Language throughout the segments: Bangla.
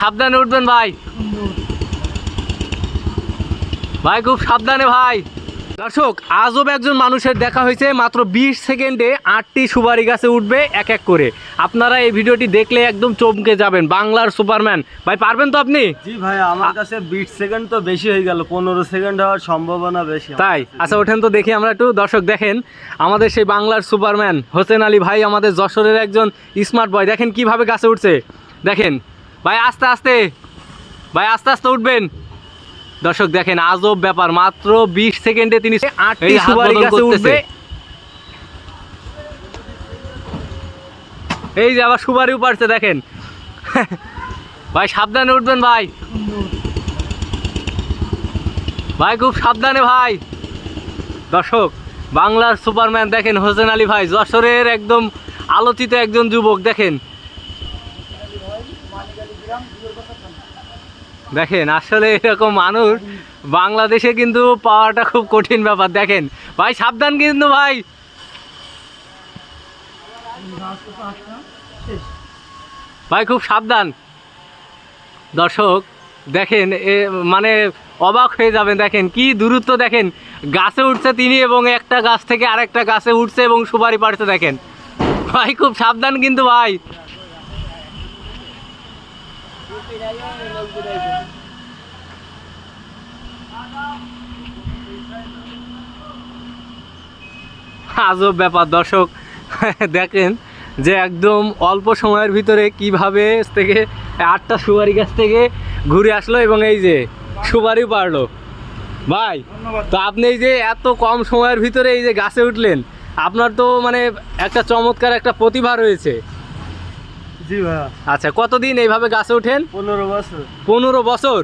সাবধানে উঠবেন ভাই। ভাই খুব সাবধানে ভাই। দর্শক আজব একজন মানুষের দেখা হয়েছে মাত্র বিশ সেকেন্ডে আটটি সুপারি গাছে উঠবে এক এক করে। আপনারা এই ভিডিওটি দেখলে একদম চমকে যাবেন বাংলার সুপারম্যান। ভাই পারবেন তো আপনি? জি ভাই আমার কাছে বিট সেকেন্ড তো বেশি হয়ে গেল পনেরো সেকেন্ড হওয়ার সম্ভাবনা বেশি তাই? আচ্ছা ওঠেন তো দেখি আমরা একটু। দর্শক দেখেন আমাদের সেই বাংলার সুপারম্যান হোসেন আলী ভাই আমাদের যশোরের একজন স্মার্ট বয়। দেখেন কীভাবে গাছে উঠছে। দেখেন ভাই আস্তে আস্তে। ভাই আস্তে আস্তে উঠবেন। দর্শক দেখেন আজব ব্যাপার মাত্র বিশ সেকেন্ডে তিনি আটটি সুপারি গাছে উঠবে। এই যে আবার সুপারি উপাড়ছে দেখেন। ভাই সাবধানে উঠবেন ভাই। ভাই খুব সাবধানে ভাই। দর্শক বাংলার সুপারম্যান দেখেন হোসেন আলী ভাই যশোরের একদম আলোচিত একজন যুবক দেখেন। দেখেন, আসলে এরকম মানুষ বাংলাদেশে কিন্তু পাওয়াটা খুব কঠিন ব্যাপার। দেখেন, ভাই, সাবধান কিন্তু, ভাই। ভাই, খুব সাবধান। দর্শক, দেখেন, এ মানে অবাক হয়ে যাবেন। দেখেন, কি দূরত্ব, দেখেন। গাছে উঠছে তিনি এবং একটা গাছ থেকে আরেকটা গাছে উঠছে এবং সুপারি পাড়ছে, দেখেন। ভাই, খুব সাবধান কিন্তু, ভাই। আজব ব্যাপার দর্শক। দেখেন যে একদম অল্প সময়ের ভিতরে কীভাবে থেকে আটটা সুপারি গাছ থেকে ঘুরে আসলো এবং এই যে সুপারি পারল। ভাই তো আপনি এই যে এত কম সময়ের ভিতরে এই যে গাছে উঠলেন আপনার তো মানে একটা চমৎকার একটা প্রতিভা রয়েছে। জি ভাইয়া আচ্ছা কতদিন এইভাবে গাছে ওঠেন? পনেরো বছর। পনেরো বছর?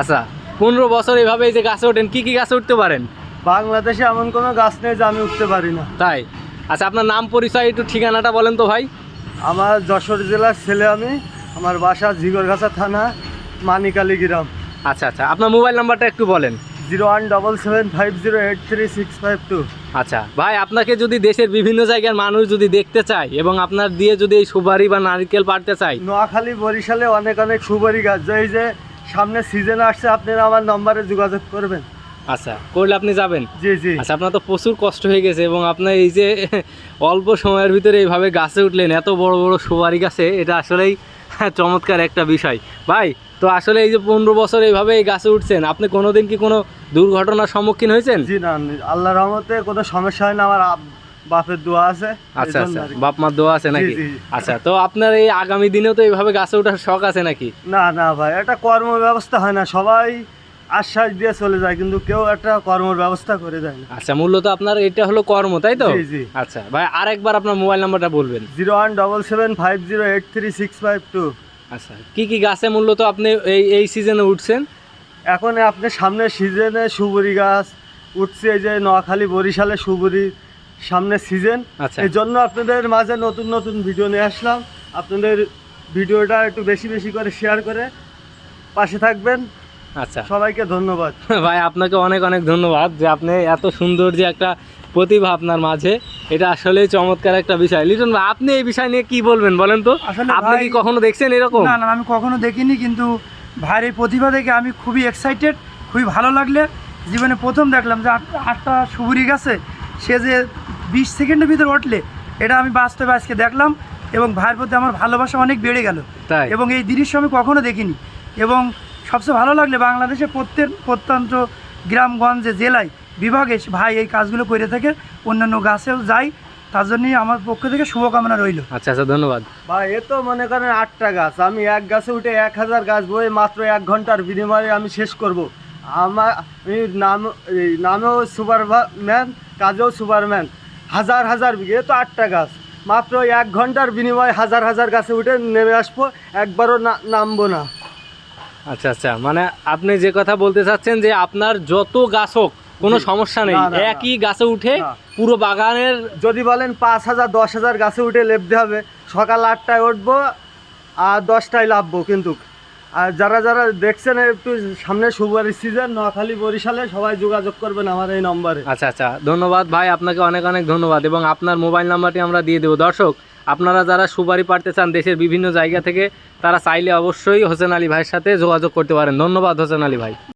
আচ্ছা পনেরো বছর এইভাবে এই যে গাছে ওঠেন কি কি গাছে উঠতে পারেন? বাংলাদেশে এমন কোনো গাছ নেই যে আমি উঠতে পারি না। তাই? আচ্ছা আপনার নাম পরিচয় একটু ঠিকানাটা বলেন তো ভাই। আমার যশোর জেলার ছেলে আমি আমার বাসা জিগরগাছা থানা মানিকালি গ্রাম। আচ্ছা আচ্ছা আপনার মোবাইল নাম্বারটা একটু বলেন। Zero one double seven five zero eight three six five two. আচ্ছা ভাই আপনাকে যদি দেশের বিভিন্ন জায়গার মানুষ যদি দেখতে চায় এবং আপনার দিয়ে যদি এই সুপারি বা নারকেল পাড়তে চায়। নোয়াখালী বরিশালে অনেক অনেক সুপারি গাছ। এই যে সামনে সিজন আসছে আপনারা আমার নম্বরে যোগাযোগ করবেন। আচ্ছা করলে আপনি যাবেন? জি জি। আচ্ছা আপনার তো প্রচুর কষ্ট হয়ে গেছে এবং আপনার এই যে অল্প সময়ের ভিতরে এইভাবে গাছে উঠলেন এত বড় বড় সুপারি গাছে এটা আসলেই চমৎকার একটা বিষয়। ভাই তো আসলে এই যে পনেরো বছর এইভাবে এই গাছে উঠছেন আপনি কোনোদিন কি কোনো দুর্ঘটনার সম্মুখীন হয়েছেন? জি না আল্লাহ রহমতে কোনো সমস্যা হয় না আমার বাপের দোয়া আছে। আচ্ছা আচ্ছা। বাপ মার দোয়া আছে নাকি? আচ্ছা তো আপনার এই আগামী দিনেও তো এইভাবে গাছে ওঠার শখ আছে নাকি? না না ভাই এটা কর্ম ব্যবস্থা হয় না সবাই আশ্বাস দিয়ে চলে যায় কিন্তু কেউ একটা কর্মর ব্যবস্থা করে দেয় না। আচ্ছা মূলত আপনার এটা হলো কর্ম তাই তো? জি, জি। আচ্ছা ভাই আরেকবার আপনার মোবাইল নাম্বারটা বলবেন। Zero one double seven five zero eight three six five two. আচ্ছা কি কি গাছে মূলত আপনি এই এই সিজনে উঠছেন? এখন আপনি সামনে সিজনে সুবরি গাছ উঠছে এই যে নোয়াখালী বরিশালে সুবরি সামনে সিজন। আচ্ছা। এই জন্য আপনাদের মাঝে নতুন নতুন ভিডিও নিয়ে আসলাম। আপনাদের ভিডিওটা একটু বেশি বেশি করে শেয়ার করে পাশে থাকবেন। আচ্ছা। সবাইকে ধন্যবাদ। ভাই আপনাকে অনেক অনেক ধন্যবাদ যে আপনি এত সুন্দর যে একটা প্রতিভা আপনার মাঝে। এটা আসলে চমৎকার একটা বিষয়। লিটন ভাই আপনি এই বিষয় নিয়ে কি বলবেন বলেন তো? আসলে আপনি কি কখনো দেখছেন এরকম? না না আমি কখনো দেখিনি কিন্তু ভাইয়ের এই প্রতিভা দেখে আমি খুবই এক্সাইটেড খুবই ভালো লাগলে। জীবনে প্রথম দেখলাম যে আট- আটটা সুবুরি গাছে সে যে বিশ সেকেন্ডের ভিতরে উঠলে এটা আমি বাস্তবে আজকে দেখলাম এবং ভাইয়ের প্রতি আমার ভালোবাসা অনেক বেড়ে গেল। তাই। এবং এই দৃশ্য আমি কখনো দেখিনি। এবং সবচেয়ে ভালো লাগলে বাংলাদেশে প্রত্যেক প্রত্যন্ত গ্রামগঞ্জে জেলায় বিভাগে ভাই এই কাজগুলো করে থাকে অন্যান্য গাছেও যাই তার জন্যই আমার পক্ষ থেকে শুভকামনা রইল। আচ্ছা আচ্ছা ধন্যবাদ। ভাই এ তো মনে করেন আটটা গাছ। আমি এক গাছে উঠে এক হাজার গাছ বয়ে মাত্র এক ঘণ্টার বিনিময়ে আমি শেষ করব। আমার আমি নাম এই নামেও সুপারম্যান কাজেও সুপারম্যান। হাজার হাজার বিঘে এ তো আটটা গাছ। মাত্র এক ঘণ্টার বিনিময়ে হাজার হাজার গাছে উঠে নেমে আসব। একবারও না- নামবো না। আচ্ছা আচ্ছা। মানে আপনি যে কথা বলতে চাচ্ছেন যে আপনার যত গাছ হোক কোনো সমস্যা নেই। একই গাছে উঠে পুরো বাগানের যদি বলেন পাঁচ হাজার দশ হাজার গাছে উঠে লেপতে হবে সকাল আটটায় উঠবো আর দশটায় লাভবো কিন্তু। আর যারা যারা দেখছেন একটু সামনে সুপারি সিজন নোয়াখালী, বরিশালে সবাই যোগাযোগ করবেন আমার এই নম্বরে। আচ্ছা আচ্ছা ধন্যবাদ ভাই, আপনাকে অনেক অনেক ধন্যবাদ এবং আপনার মোবাইল নাম্বারটি আমরা দিয়ে দেবো। দর্শক, আপনারা যারা সুপারি পাড়তে চান দেশের বিভিন্ন জায়গা থেকে, তারা চাইলে অবশ্যই হোসেন আলী ভাইয়ের সাথে যোগাযোগ করতে পারেন। ধন্যবাদ হোসেন আলী ভাই।